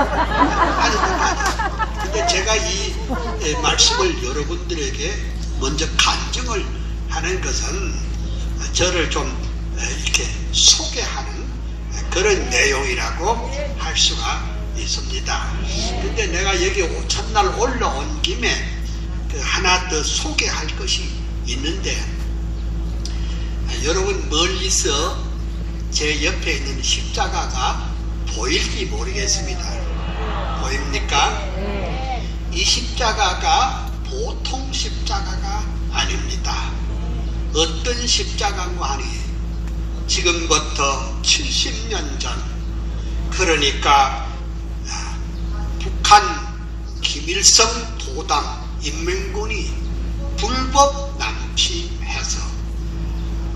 아니, 근데 제가 이 예, 말씀을 여러분들에게 먼저 간증을 하는 것은 저를 좀 에, 이렇게 소개하는 그런 내용이라고 할 수가 있습니다. 근데 내가 여기 오천날 올라온 김에 그 하나 더 소개할 것이 있는데 아, 여러분 멀리서 제 옆에 있는 십자가가 보일지 모르겠습니다. 보입니까? 이 십자가가 보통 십자가가 아닙니다. 어떤 십자가가 아니 지금부터 70년 전 그러니까 아, 북한 김일성 도당 인민군이 불법 남침해서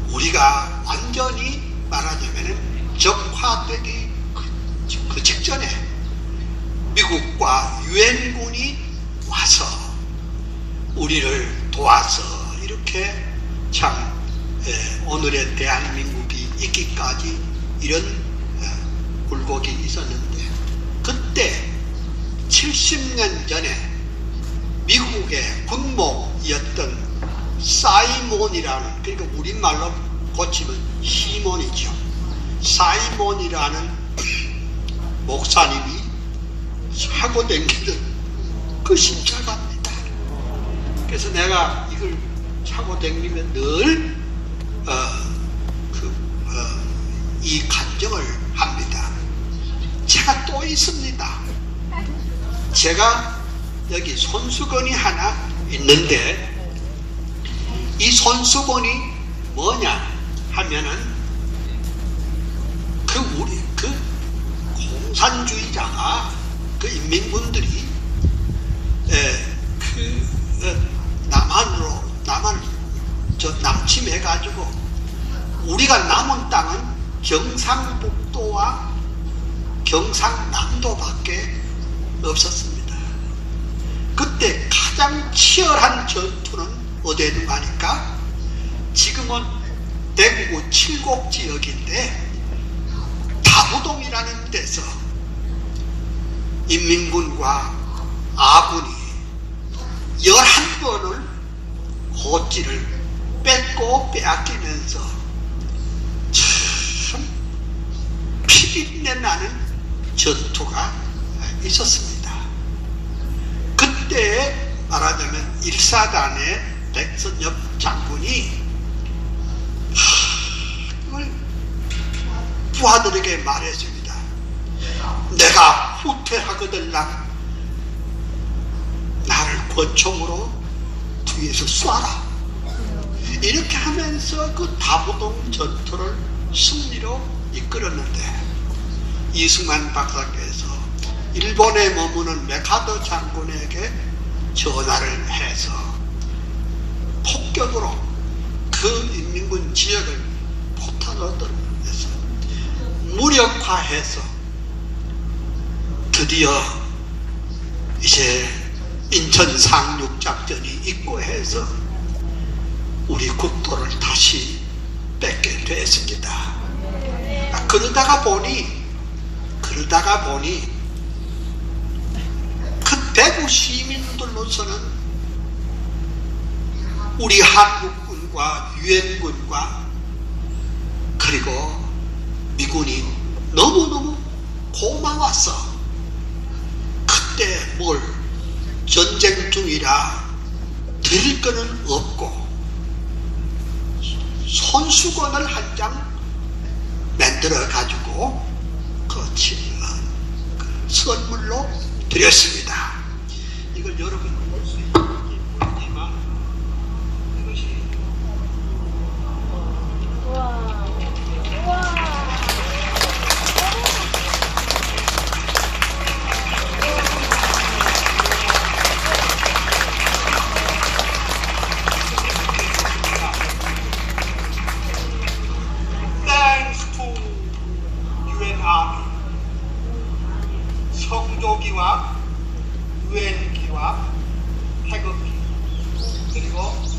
우리가 완전히 말하자면 적화되기 직전에 미국과 유엔군이 와서 우리를 도와서 이렇게 참 예, 오늘의 대한민국이 있기까지 이런 예, 굴곡이 있었는데 그때 70년 전에 미국의 군목이었던 사이몬이라는 그러니까 우리말로 고치면 시몬이죠. 사이몬이라는 목사님이 차고 댕기던 그 십자가입니다. 그래서 내가 이걸 차고 댕기면 늘, 어, 그, 어, 이 간정을 합니다. 제가 또 있습니다. 제가 여기 손수건이 하나 있는데, 이 손수건이 뭐냐 하면은, 그 우리, 그 공산주의자가 그 인민군들이 에, 그 어, 남한으로 남한 저 남침해 가지고 우리가 남은 땅은 경상북도와 경상남도밖에 없었습니다. 그때 가장 치열한 전투는 어디에 있는가 하니까 지금은 대구 칠곡 지역인데 다부동이라는 데서 인민군과 아군이 열한 번을 호찌를 뺏고 빼앗기면서 참 피비린내 나는 전투가 있었습니다. 그때 말하자면 일사단의 백선엽 장군이 부하들에게 말했습니다. 내가 후퇴하거들라 나를 권총으로 뒤에서 쏴라. 이렇게 하면서 그 다부동 전투를 승리로 이끌었는데 이승만 박사께서 일본에 머무는 메카더 장군에게 전화를 해서 폭격으로 그 인민군 지역을 포탄으로 떨어내서 무력화해서 드디어 이제 인천 상륙 작전이 있고 해서 우리 국도를 다시 뺏게 됐습니다. 아, 그러다가 보니 그러다가 보니 그 대구 시민들로서는 우리 한국군과 유엔군과 그리고 미군이 너무너무 고마웠어. 그때 뭘 전쟁 중이라 드릴 거는 없고 손수건을 한 장 만들어 가지고 그 친한 그 선물로 드렸습니다. 이걸 여러분 기와 유엔기와 태극기 그리고